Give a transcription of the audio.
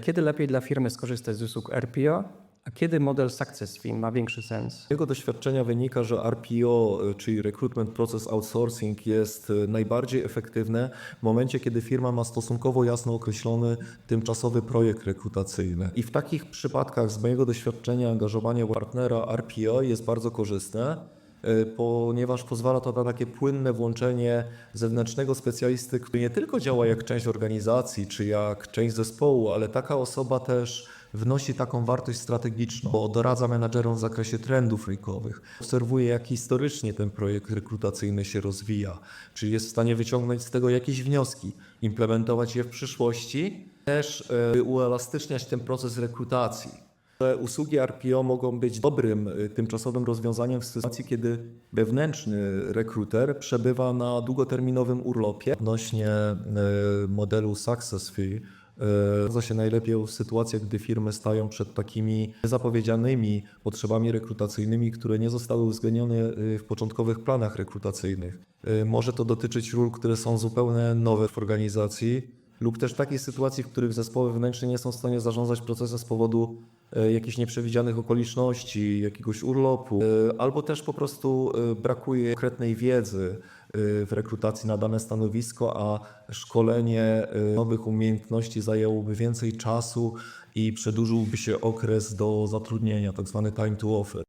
Kiedy lepiej dla firmy skorzystać z usług RPO, a kiedy model Success Fee ma większy sens? Z jego doświadczenia wynika, że RPO, y, czyli Recruitment Process Outsourcing, jest y, najbardziej efektywne w momencie, kiedy firma ma stosunkowo jasno określony tymczasowy projekt rekrutacyjny. I w takich przypadkach, z mojego doświadczenia, angażowanie partnera RPO jest bardzo korzystne. Y, Ponieważ pozwala to na takie płynne włączenie zewnętrznego specjalisty, który nie tylko działa jak część organizacji czy jak część zespołu, ale taka osoba też wnosi taką wartość strategiczną, bo doradza menadżerom w zakresie trendów rynkowych, obserwuje jak historycznie ten projekt rekrutacyjny się rozwija, czy jest w stanie wyciągnąć z tego jakieś wnioski, implementować je w przyszłości, też e, uelastyczniać ten proces rekrutacji. Że Usługi RPO mogą być dobrym y, tymczasowym rozwiązaniem w sytuacji, kiedy wewnętrzny rekruter przebywa na długoterminowym urlopie. Odnośnie y, modelu Success Fee, Zdarza się najlepiej w sytuacjach, gdy firmy stają przed takimi zapowiedzianymi potrzebami rekrutacyjnymi, które nie zostały uwzględnione y, w początkowych planach rekrutacyjnych. Y, Może to dotyczyć ról, które są zupełnie nowe w organizacji, lub też takich sytuacji, w których zespoły wewnętrzne nie są w stanie zarządzać procesem z powodu e, jakichś nieprzewidzianych okoliczności, jakiegoś urlopu, e, albo też po prostu e, brakuje konkretnej wiedzy w rekrutacji na dane stanowisko, a szkolenie nowych umiejętności zajęłoby więcej czasu i przedłużyłby się okres do zatrudnienia, tak zwany time to offer.